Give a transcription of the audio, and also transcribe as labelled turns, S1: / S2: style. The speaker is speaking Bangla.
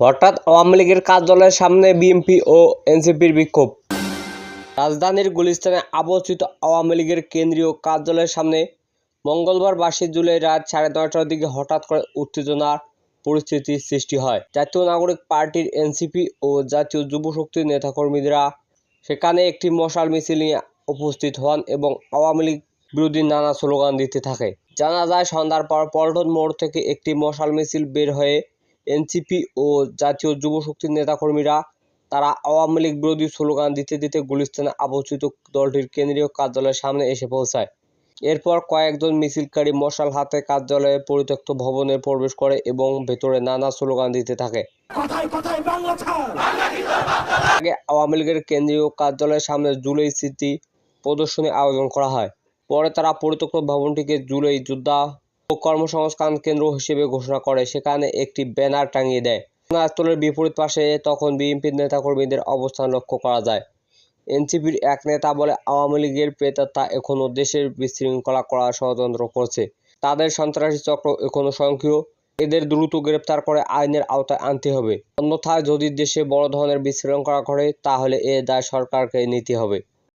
S1: হঠাৎ আওয়ামী লীগের কার্যালয়ের সামনে বিএনপি ও এনসিপির বিক্ষোভ। রাজধানীর গুলিস্তানে অবস্থিত আওয়ামী লীগের কেন্দ্রীয় কার্যালয়ের সামনে মঙ্গলবার বাইশে জুলাই রাত সাড়ে নয়টার দিকে হঠাৎ করে উত্তেজনার পরিস্থিতির সৃষ্টি হয়। জাতীয় নাগরিক পার্টির এনসিপি ও জাতীয় যুব শক্তির নেতাকর্মীরা সেখানে একটি মশাল মিছিল নিয়ে উপস্থিত হন এবং আওয়ামী লীগ বিরোধী নানা স্লোগান দিতে থাকে। জানা যায়, সন্ধ্যার পর পল্টন মোড় থেকে একটি মশাল মিছিল বের হয়ে এনসিপি ও জাতীয় যুব শক্তির নেতাকর্মীরা তারা আওয়ামী লীগ বিরোধী স্লোগান দিতে দিতে গুলিস্তানে অবস্থিত দলটির কেন্দ্রীয় কার্যালয়ের সামনে এসে পৌঁছায়। এরপর কয়েকজন মিছিলকারী মশাল হাতে কার্যালয়ে পরিত্যক্ত ভবনে প্রবেশ করে এবং ভেতরে নানা স্লোগান দিতে থাকে। আগে আওয়ামী লীগের কেন্দ্রীয় কার্যালয়ের সামনে জুলাই স্মৃতি প্রদর্শনী আয়োজন করা হয়। পরে তারা পরিত্যক্ত ভবনটিকে জুলাই যোদ্ধা কর্মসংস্থান কেন্দ্র হিসেবে ঘোষণা করে। সেখানে একটি ব্যানার টাঙিয়ে দেয়। ঘটনাস্থলের বিপরীত পাশে তখন বিএনপির নেতাকর্মীদের অবস্থান লক্ষ্য করা যায়। এনসিপির এক নেতা বলে আওয়ামী লীগের প্রেতাত্মা এখনও দেশের বিশৃঙ্খলা করার ষড়যন্ত্র করছে। তাদের সন্ত্রাসী চক্র এখনও সক্রিয় এদের দ্রুত গ্রেপ্তার করে আইনের আওতায় আনতে হবে। অন্যথায় যদি দেশে বড় ধরনের বিশৃঙ্খলা করে তাহলে এ দায় সরকারকে নিতে হবে।